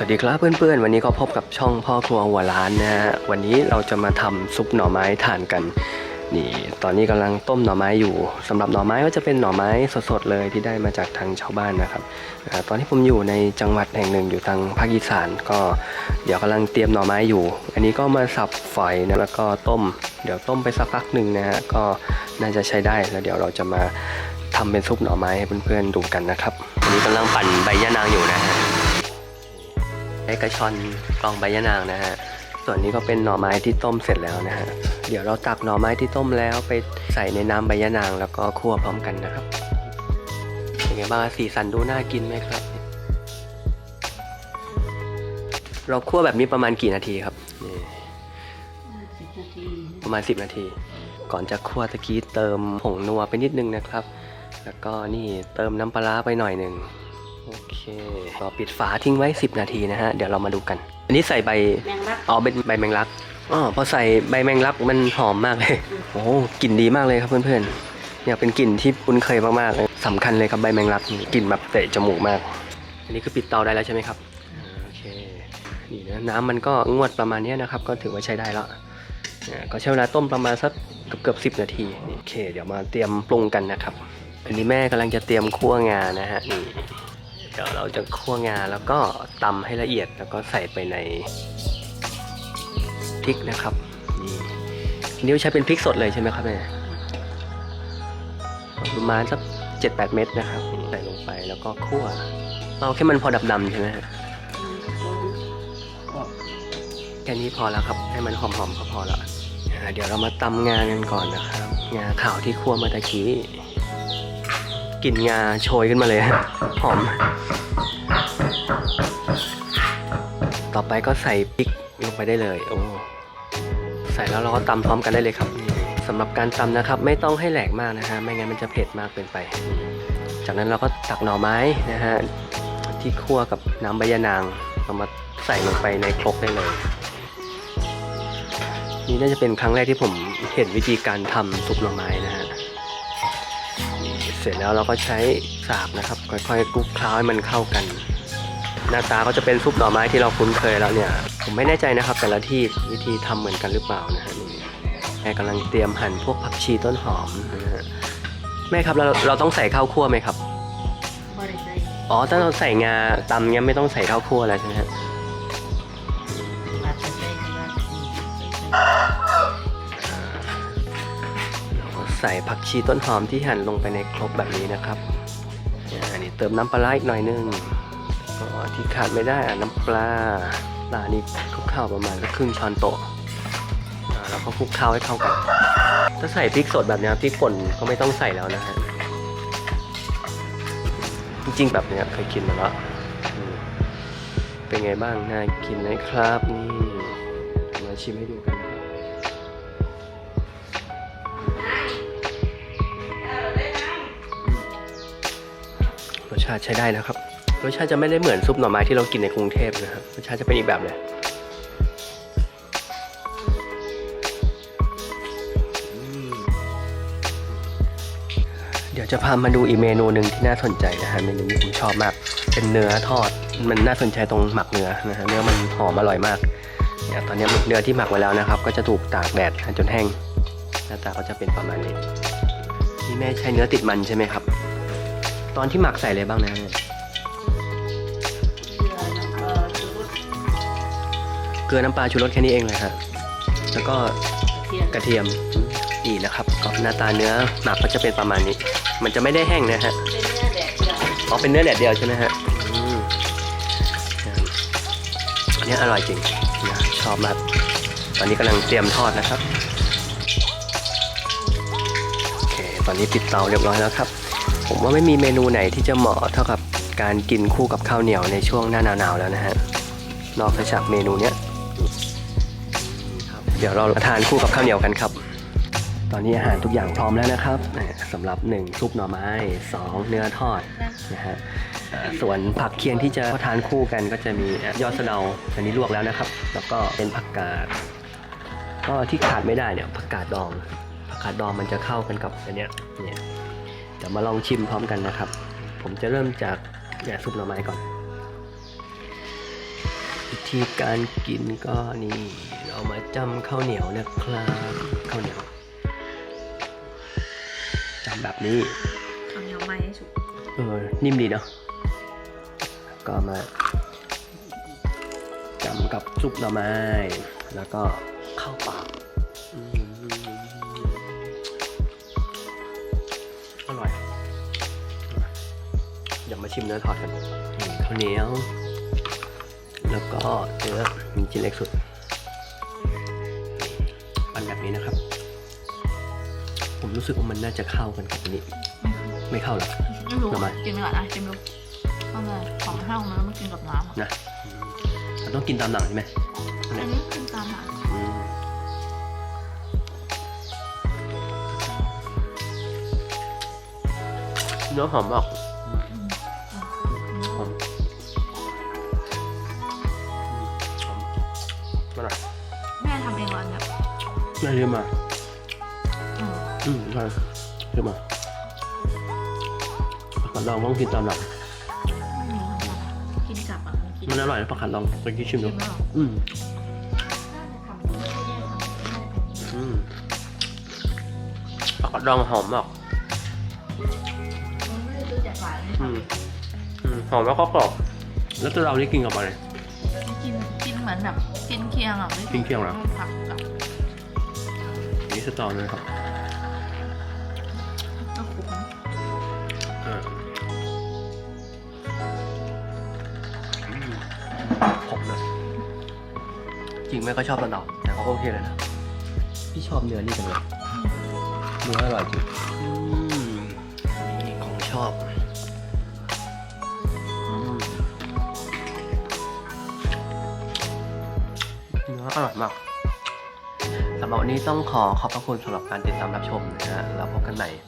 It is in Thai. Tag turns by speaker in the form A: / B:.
A: สวัสดีครับเพื่อนๆ วันนี้ก็พบกับช่องพ่อครัวหัวร้านนะฮะวันนี้เราจะมาทำซุปหน่อไม้ทานกันนี่ตอนนี้กำลังต้มหน่อไม้อยู่สำหรับหน่อไม้ก็จะเป็นหน่อไม้สดๆเลยที่ได้มาจากทางชาวบ้านนะครับตอนที่ผมอยู่ในจังหวัดแห่งหนึ่งอยู่ทางภาคอีสานก็เดี๋ยวกำลังเตรียมหน่อไม้อยู่ อันนี้ก็มาสับฝอยนะแล้วก็ต้ม เดี๋ยวต้มไปสักพักหนึ่งนะฮะก็น่าจะใช้ได้แล้วเดี๋ยวเราจะมาทำเป็นซุปหน่อไม้ให้เพื่อนๆดูกันนะครับอันนี้กำลังปั่นใบยะนางอยู่นะฮะ ช้กระชอนกรองใบยะนางนะฮะ ส่วนนี้ก็เป็นหน่อไม้ที่ต้มเสร็จแล้วนะฮะ เดี๋ยวเราตักหน่อไม้ที่ต้มแล้วไปใส่ในน้ำใบยะนางแล้วก็คั่วพร้อมกันนะครับเป็นไงบ้างสีสันดูน่ากินไหมครับ เราคั่วแบบนี้ประมาณกี่นาทีครับนี่ประมาณ 10 นาที ก่อนจะคั่วตะกี้เติมผงนัวไปนิดนึงนะครับ แล้วก็นี่เติมน้ำปลาร้าไปหน่อยหนึ่ง โอเคก็ปิดฝาทิ้งไว้ 10 นาทีนะฮะ เดี๋ยวเรามาดูกัน อันนี้ใส่ใบ
B: แมงลัก
A: อ๋อเป็นใบแมงลักอ๋อพอใส่ใบแมงลักมันหอมมากเลยโอ้โหกลิ่นดีมากเลยครับเพื่อนๆเนี่ยเป็นกลิ่นที่คุ้นเคยมากๆเลยสำคัญเลยครับใบแมงลักนี่กลิ่นแบบเตะจมูกมาก อันนี้คือปิดเตาได้แล้วใช่ไหมครับอ่าโอเคนี่นะน้ำมันก็งวดประมาณเนี้ยนะครับ ก็ถือว่าใช้ได้แล้วอ่าก็ใช้เวลาต้มประมาณสักเกือบเกือบสิบนาทีนี่โอเค เดี๋ยวมาเตรียมปรุงกันนะครับอันนี้แม่กำลังจะเตรียมคั่วงานะฮะนี่เดี๋ยวเราจะคั่วงาแล้วก็ตำให้ละเอียดแล้วก็ใส่ไปในพริกนะครับนี่นนี้ใช้เป็นพริกสดเลยใช่ไหมครับแม่ประมาณสักเจ็ดแปดเม็ดนะครับใส่ลงไปแล้วก็คั่วเอาแค่มันพอดำใช่ไหมแค่นี้พอแล้วครับ ให้มันหอมๆก็พอละเดี๋ยวเรามาตำงากันก่อนนะครับ งาขาวที่คั่วมาตะกี้ กลิ่นงาโชยขึ้นมาเลยฮะหอม ต่อไปก็ใส่พริกลงไปได้เลย โอ้ใส่แล้วเราก็ตำพร้อมกันได้เลยครับสำหรับการตำนะครับ ไม่ต้องให้แหลกมากนะฮะไม่งั้นมันจะเผ็ดมากเกินไป จากนั้นเราก็ตักหน่อไม้นะฮะที่คั่วกับน้ำใบยะนางเอามาใส่ลงไปในครกได้เลย นี่น่าจะเป็นครั้งแรกที่ผมเห็นวิธีการทำซุปหน่อไม้นะ เสร็จแล้วเราก็ใช้สากนะครับ ค่อยๆคลุกเคล้าให้มันเข้ากัน หน้าตาก็จะเป็นซุปหน่อไม้ที่เราคุ้นเคยแล้วเนี่ย ผมไม่แน่ใจนะครับ แต่ละที่วิธีทำเหมือนกันหรือเปล่านะฮะนี่แม่กำลังเตรียมหั่นพวกผักชีต้นหอมนะฮะแม่ครับเราเราต้องใส่ข้าวคั่วไหมครับ
B: บริใส่
A: อ๋อถ้าเราใส่งาตำเนี้ยไม่ต้องใส่ข้าวคั่วแล้วใช่ไหมฮะ
B: ใส่
A: ผักชีต้นหอมที่หั่นลงไปในครกแบบนี้นะครับอันนี้เติมน้ำปลาอีกหน่อยนึงก็ที่ขาดไม่ได้อะน้ำปลาปลานี่คลุกข้าวประมาณครึ่งช้อนโต๊ะแล้วก็คลุกข้าวให้เข้ากัน ถ้าใส่พริกสดแบบนี้พริกป่นก็ไม่ต้องใส่แล้วนะฮะจริงๆแบบนี้เคยกินมาแล้วเป็นไงบ้างน่ากินไหมครับนี่มาชิมให้ดูกันาติใช้ได้นะครับ รสชาติจะไม่ได้เหมือนซุปหน่อไม้ที่เรากินในกรุงเทพนะครับ รสชาติจะเป็นอีกแบบเลยเดี๋ยวจะพามาดูอีกเมนูหนึ่งที่น่าสนใจนะฮะเมนูนี้ผมชอบมาก เป็นเนื้อทอด มันน่าสนใจตรงหมักเนื้อนะฮะเนื้อมันหอมอร่อยมากเนี่ยตอนนี้เนื้อที่หมักไว้แล้วนะครับ ก็จะถูกตากแดดจนแห้ง หน้าตาก็จะเป็นประมาณนี้นี่แม่ใช้เนื้อติดมันใช่ไหมครับ ตอนที่หมักใส่อะไรบ้างนะแม่
B: เกลือน้ำปลาชูรส
A: เกลือน้ำปลาชูรสแค่นี้เองเลยฮะแล้วก็
B: เทียม
A: กระเทียมนี่นะครับก็หน้าตาเนื้อหมักก็จะเป็นประมาณนี้ มันจะไม่ได้แห้งนะฮะ
B: เป็นเนื้อแดดเดียว
A: อ๋อเป็นเนื้อแดดเดียวใช่ไหมฮะอืมอันนี้อร่อยจริงนะชอบมากตอนนี้กำลังเตรียมทอดนะครับโอเคตอนนี้ติดเตาเรียบร้อยแล้วครับ ผมว่าไม่มีเมนูไหนที่จะเหมาะเท่ากับการกินคู่กับข้าวเหนียวในช่วงหน้าหนาวแล้วนะฮะ นอกจากเมนูเนี้ยเดี๋ยวเราทานคู่กับข้าวเหนียวกันครับ ตอนนี้อาหารทุกอย่างพร้อมแล้วนะครับสำหรับ 1 ซุปหน่อไม้ 2 เนื้อทอดนะฮะส่วนผักเคียงที่จะทานคู่กันก็จะมียอดสะเดาอันนี้ลวกแล้วนะครับ แล้วก็เป็นผักกาด ก็ที่ขาดไม่ได้เนี่ยผักกาดดอง ผักกาดดองมันจะเข้ากันกับอันเนี้ยเนี่ย เดี๋ยวมาลองชิมพร้อมกันนะครับ ผมจะเริ่มจากเนี่ยซุปหน่อไม้ก่อนธีการกินก็นี่เรามาจำข้าวเหนียวนะครับข้าวเหนียวจำแบบนี้
C: ทำเนียวไม่ให้สุก
A: เออนิ่มดีเนาะก็มาจำกับซุปหน่อไม้ แล้วก็ข้าวเปล่าอื มาชิมเนื้อทอดกันนี่ข้าวเหนียว แล้วก็เนื้อมีชิ้นเล็กสุดปันแบบนี้นะครับ ผมรู้สึกว่ามันน่าจะเข้ากันกับอันนี้ ไม่เข้าหรอ
C: ไม่รู้
A: ทำไม
C: กินก่อนนะชิมดูเอาเลยของแห้งแล้วมันกินกับน้ำอะ
A: นะอืมมันต้องกินตามหลังใช่ไหม
C: อันนี้กินตามหลัง
A: อืมเนื้อหอมออก
C: น่า
A: เยอะมาก
C: อืม
A: อืมใช่เยอะมากผักกาดดองต้องกินตามหลัง
C: ไม่มีทำอะไรกินกับอะกิน
A: มันอร่อยนะผักกาดดองไปกินชิมดู
C: ชิมแล้ว
A: อืม
C: น่าจะทำไม่ได้ทำไม่ได้เป็น
A: อืมผักกาดดองหอมมาก
C: มันไม่ได้ซื้อจากฝ่ายนี่
A: อืมอืมหอมแล้วก็กรอบแล้วตัวเรานี่กินกับอะไร
C: กินกินเหมือนแบบกินเคียงอะไม่
A: กินเคียงเหรอ
C: ผักกับ
A: นี่ สตอนะครับ
C: ก็คุ้ม
A: อ่าอืมผมนะจริงไม่ก็ชอบระดับแต่ก็โอเคเลยนะพี่ชอบเนื้อนี่จังเลยเนื้ออร่อยจริงอืมนี่ของชอบอืมเนื้ออร่อยมากสำหรับวันนี้ต้องขอขอบพระคุณสำหรับการติดตามรับชมนะฮะแล้วพบกันใหม่